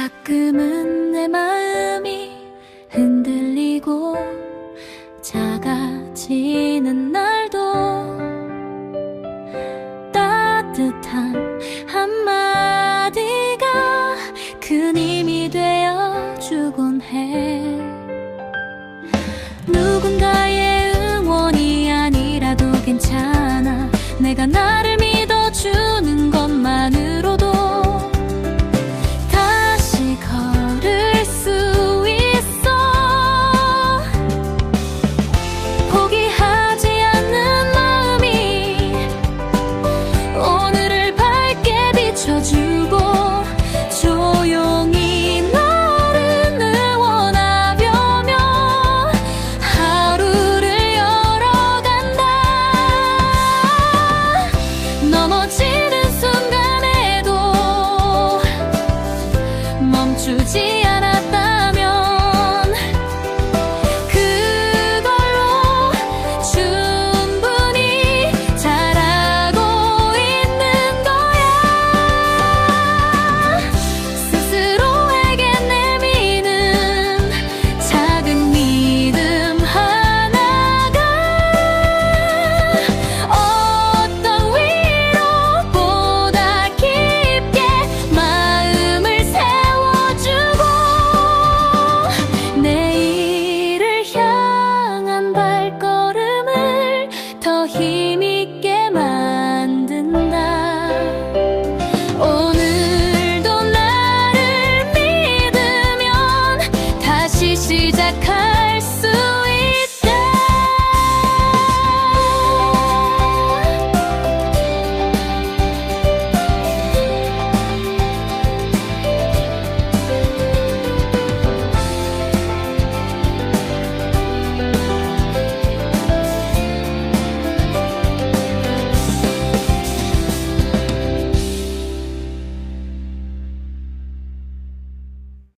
가끔은 내 마음이 흔들리고 작아지는 날도 따뜻한 한마디가 큰 힘이 되어주곤 해. 누군가 住进